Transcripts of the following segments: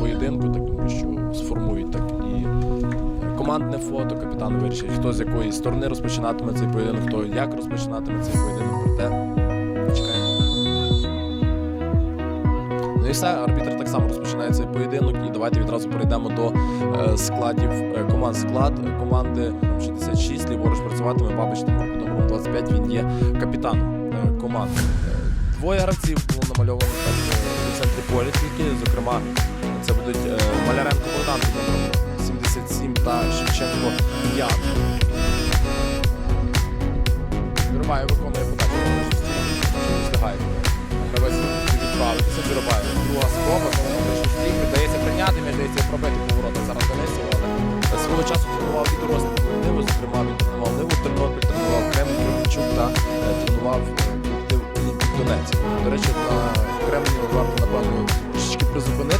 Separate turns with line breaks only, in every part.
поєдинку, так думаю, що сформують так і е, командне фото. Капітан вирішить, хто з якої сторони розпочинатиме цей поєдинок, хто як розпочинатиме цей поєдинок. Проте Ну і все, арбітр так само розпочинає цей поєдинок. І давайте відразу перейдемо до е, складів е, команд. Склад команди 66, ліворуч працюватиме Бабич Тимур під номером 25. Він є капітаном е, команди. Двоє гравців було намальовано так у центрі поля тільки, зокрема, це будуть Маляренко Богдан під номером 77 та Шевченко Ян. Вириває, виконує подачу не встигає. Відправитися, Вириває. Друга спроба, що. Вдається прийняти, мені здається, пробити поворота зараз Денисова, свого часу тренував і дорослих колективу, зокрема він тренував Ниву Тернопіль, тренував Кремль Кременчук та е, тренував е, колектив Олімпік Донець. До речі, Кремені варто, напевно,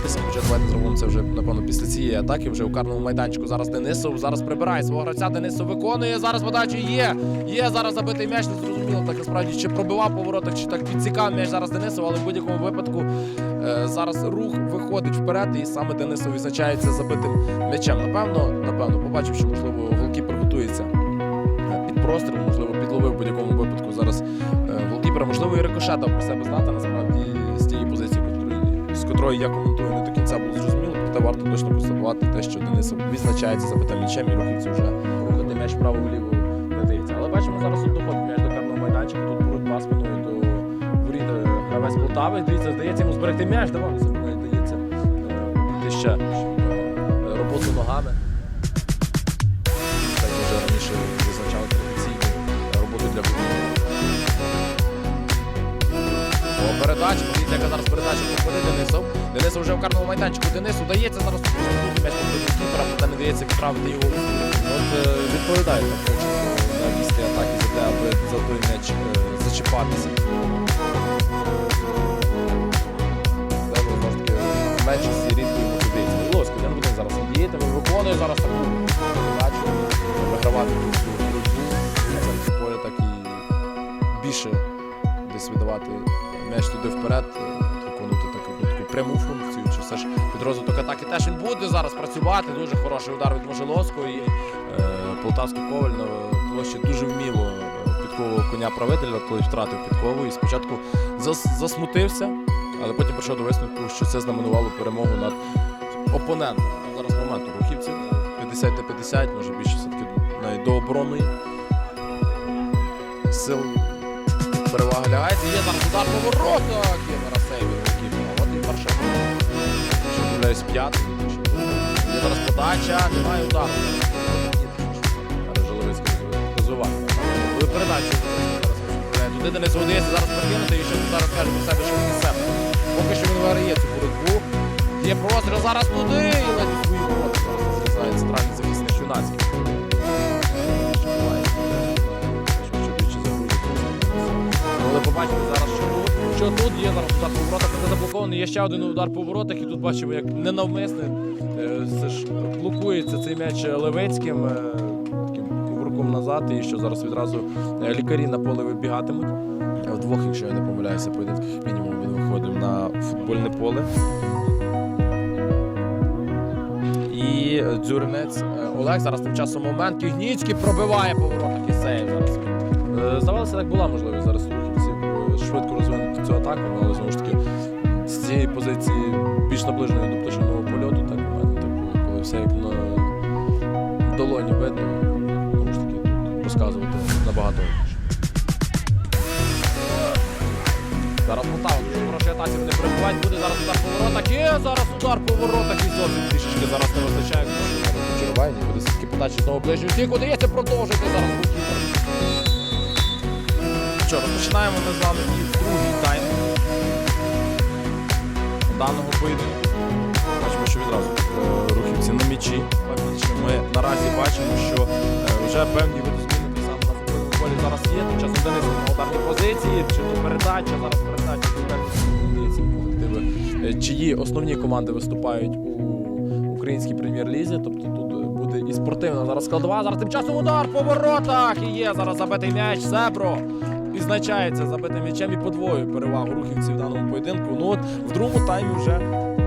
призупинитися, хоча давайте зробимо це вже, напевно, після цієї атаки, вже у карному майданчику. Зараз Денисов, зараз прибирає свого гравця, Денисов виконує, зараз подача є, є зараз забитий м'яч, не зрозуміло, так насправді, чи пробивав по чи так підцікав м'яч зараз Денисов, але в будь-якому випадку е, зараз рух виходить вперед, і саме Денисов відзначається забитим м'ячем. Напевно, напевно, побачив, що можливо голкіпер готується е, під простріл, можливо, підловив в будь-якому випадку зараз е, голкіпера, можливо, і рикошета про себе знати насправді з я коментую, не до кінця було зрозуміло, проте варто точно констатувати те, що Денисов відзначається забитим м'ячем і рухівці вже рухати м'яч вправо-вліво не дається. Але бачимо, зараз тут доходить м'яч до карного майданчика, тут боротьба спиною до воріт е, гравець Полтави. Дивіться, здається йому зберегти м'яч, давай собі не дається е, обійти ще е, роботу ногами. Так вже раніше визначали традиційну роботу для футболу. О, передача, подивіться, яка зараз передача походить Денисов. Денисов вже в карному майданчику. Денису дається зараз проти кіпера, проте не дається відправити його. От е, відповідає на місці атаки за те, аби за той м'яч е, зачіпатися. Це знову меншості рідко йому подається. Не буде зараз діяти, виконує зараз таку передачу, вигравати цю боротьбу. Центрі поля так і більше десь віддавати м'яч туди вперед, е, виконувати таку, ну, таку пряму функцію, чи все ж під розвиток атаки теж він буде зараз працювати. Дуже хороший удар від Можеловського і е, Полтавський коваль на площі дуже вміло е, підковував коня правителя, той втратив підкову і спочатку зас, засмутився, але потім прийшов до висновку, що це знаменувало перемогу над опонентом. Ну, Зараз момент у рухівців 50 на 50, може більше все-таки навіть до оборонної сил перевага лягається. Є зараз удар по воротах. Є зараз сейвер От і перша. Що гуляюсь п'ятий. Є зараз подача, немає удару. Жиловицький. Буде передача. Зараз туди, де не згодиться зараз прокинути, і тут зараз каже про себе, що він себе. Поки що він виграє цю боротьбу. Є простріл зараз туди, і тут. Що тут є зараз удар по воротах, не заблокований. Є ще один удар по воротах, і тут бачимо, як ненавмисне це ж блокується цей м'яч Левицьким е, кувырком назад, і що зараз відразу е, лікарі на поле вибігатимуть. Е, Вдвох, якщо я не помиляюся, поєдинках мінімум він виходив на футбольне поле. І дзюринець Олег зараз тим часом момент. Кігніцький пробиває по воротах і сейв зараз. Здавалося, так була можливість швидко цю атаку, але знову ж таки з цієї позиції більш наближеної до пташиного польоту, так у мене так, коли все як на долоні видно, знову ж таки тут розказувати набагато. Зараз Полтава дуже хороший атаці вони перебувають, буде зараз удар по воротах. Є зараз удар по воротах і зовсім трішечки зараз не вистачає. Чергування буде все-таки подачі знову ближню стійку. Дається продовжити зараз голкіпер. Що, розпочинаємо ми з вами і другий тайм даного поєдинку. Бачимо, що відразу е, рухівці на. Фактично Ми наразі бачимо, що е, вже певні види зміни так само на футбольному зараз є. Тим часом Денис на ударній позиції, чи то передача, зараз передача, здається, колективи. Е, Чиї основні команди виступають у українській прем'єр-лізі, тобто тут буде і спортивна. Зараз складова. Зараз тим часом удар по воротах. І є зараз забитий м'яч. Себро відзначається забитим м'ячем і подвоює перевагу рухівців в даному поєдинку. Ну от в другому таймі вже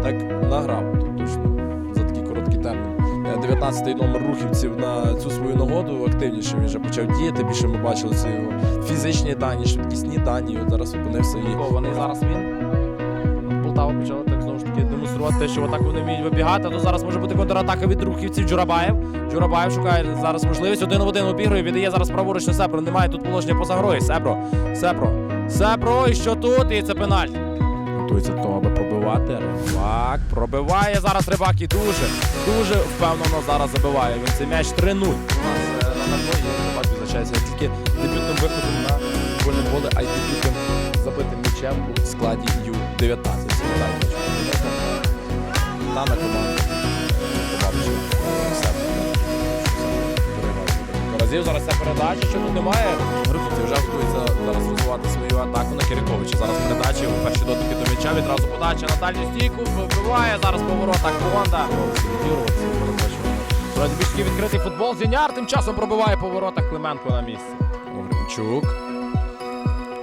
так награв. Точно за такий короткий термін. Е, 19-й номер рухівців на цю свою нагоду активніше він вже почав діяти. Більше ми бачили ці його фізичні дані, швидкісні дані. От зараз опинився і вони зараз він. Полтава почала так знову ж таки демонструвати те, що отак вони вміють вибігати. Ну зараз може бути контратака від рухівців. Джурабаєв. Джурабаєв шукає зараз можливість. Один в один обігрує. Віддає зараз праворуч на Сепро. Немає тут положення поза грою. Сепро. Сепро. Сепро. І що тут? І це пенальті. Готується до того, аби пробивати. Рибак пробиває зараз рибак і дуже, дуже впевнено зараз забиває. Він цей м'яч 3-0. У нас е, на набої рибак відзначається тільки дебютним виходом на футбольне поле, а й дебютним забитим м'ячем у складі Ю-19. Дана команда. Побачив. Разів зараз ця передача, що тут немає. Рухівці вже готується зараз розвивати свою атаку на Кириковича. Зараз передача, перші дотики до м'яча, відразу подача на дальню стійку, вбиває зараз по воротах Бонда. Вроді більш такий відкритий футбол. Зіняр тим часом пробиває по воротах Клименко на місці. Огринчук.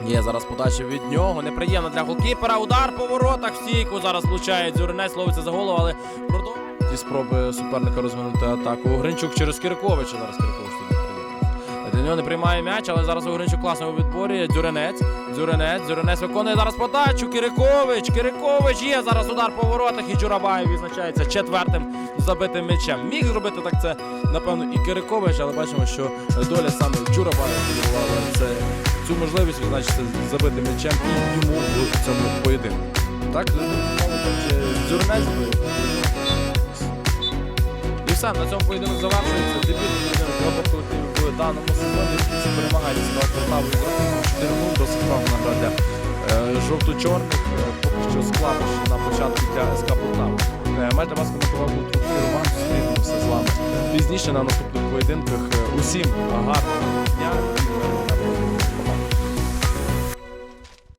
Є зараз подача від нього. Неприємно для голкіпера. Удар по воротах в стійку. Зараз влучає Дзюринець, ловиться за голову, але продовжує. Ті спроби суперника розвинути атаку. Огринчук через Кириковича. Зараз Кирикович тут. Для нього не приймає м'яч, але зараз Огринчук класно у відборі. Дзюринець. Дзюринець. Дзюринець виконує зараз подачу. Кирикович. Кирикович є зараз удар по воротах. І Джурабаєв відзначається четвертим забитим м'ячем. Міг зробити так це, напевно, і Кирикович, але бачимо, що доля саме Джурабаєва це цю можливість відзначитися забитим м'ячем і йому в цьому поєдинку. Так, Дзюринець забив. І все, на цьому поєдинок завершується. Дебютний поєдинок обох в даному сезоні. Всі перемагають склад Полтави з рахунком 4-0 досить впевнена для е, жовто-чорних. Е, Поки що складнощі на початку для СК Полтави. Е, вас коментував був тут Роман. Зустрінемося з вами пізніше на наступних поєдинках. Усім гарного